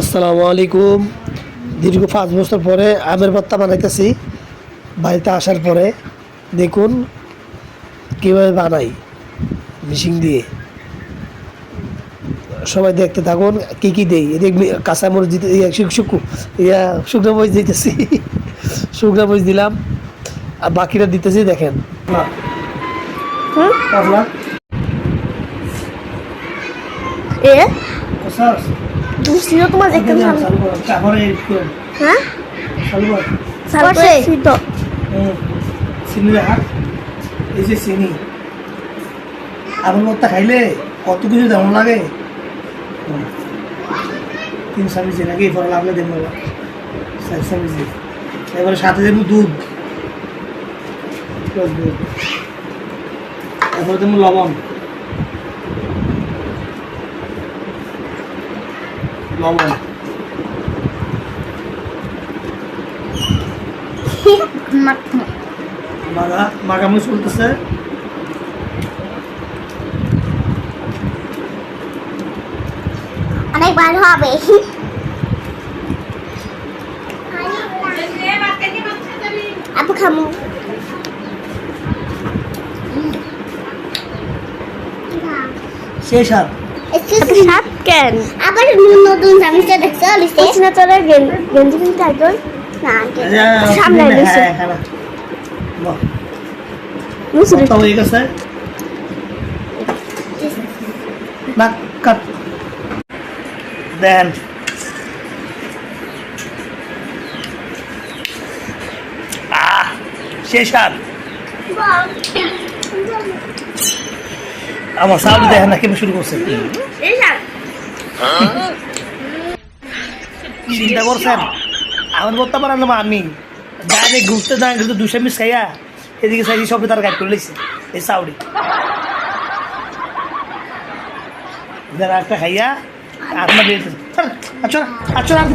আসসালামু আলাইকুম। দীর্ঘ পাঁচ বছর পরে আমের ভর্তা বানাইতেছি। বাড়িতে আসার পরে দেখুন কীভাবে বানাই মিশিং দিয়ে। সবাই দেখতে থাকুন কী কী দেই। এদিক কাঁচা মরিচ দিতে শুকু ইয়া শুকনো মরিচ দিতেছি। শুকনো মরিচ দিলাম। আর বাকিটা দিতেছি দেখেন। এ? দুসিও তোমার দেখতে হ্যাঁ তারপরে তো। চিনি হাট এই যে চিনি। আপন মতো খাইলে কত কিছু যেমন লাগে। তিন চামিচি নাকি পরে লাগলে দেন বাবা চার চামিচি এবারে সাথে দেবো দুধ। তারপরে দেবো লবণ। লবণ মাগা মাগামি চলতেছে। অনেক ভালো হবে। আপু খামু। শেষ আর সাত কেন? আবার নতুন জামিটা দেখছ লিসে না তোরা গেঞ্জি কিনতে আইতো না সামনে লিসে হ্যাঁ হ্যাঁ তো হয়ে গেছে? না কাট। দেন। আহ শেষ আর আমার সাউন্ড দেখেন না কেমন শুরু করছে? চিন্তা করছেন? আমার করতে পারেন না আমি। গানে ঘুরতে যান কিন্তু দুশো মিস খাইয়া এদিকে সাইডি সবে তার গাইড করে লেছে এই সাউডি যারা একটা খাইয়া বেরিয়েছে আচ্ছা আচ্ছা আমি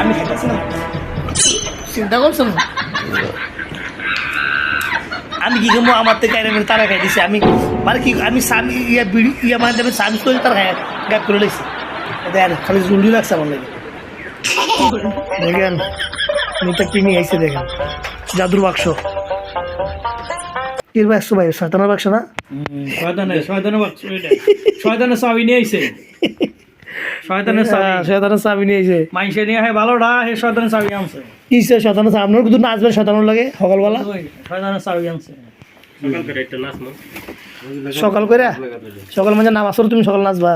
আমি খাইতেছি না। চিন্তা করছ না আমি কি করব? আমার থেকে আইনে তারা খাই আমি মানে কি আমি স্বামী, ইয়া বিড়ি, ইয়া মানে আমি স্বামী করে তারা খাই গাইড করে লেছি দেখ খালি জুলডি লাগছে আমার লাগে। দেখেন মেয়েটা কি নিয়ে আইসে দেখেন। জাদুর বাক্স। কির বাক্স ভাই সাতানার বাক্স না? শয়তানের শয়তানের বাক্স শয়তানের চাবি নিয়ে আইছে। শয়তানের চাবি। হ্যাঁ, শয়তানের চাবি নিয়ে আইসে মাইসে নিয়ে হয় ভালোটা হে শয়তানের চাবি আনছে। কি শয়তানের চাবি। আপনার কিন্তু নাচবেন শয়তানের লাগে সকালবেলা। শয়তানের চাবি আনছে। সকাল করে সকাল মানে নাম তুমি সকাল নাচবা।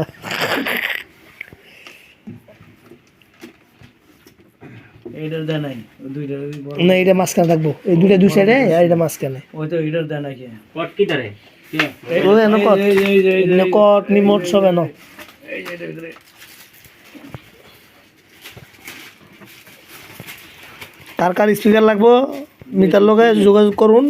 না এটা মাঝখানে থাকব। এই দুইটা দুই সাইডে আর এটা মাঝখানে। ওই তো দেয় কট কি কট। নিমোট সব এনো এই যে এটার ভিতরে। কার কার স্পিকার লাগবো? মিতার লগে যোগাযোগ করুন।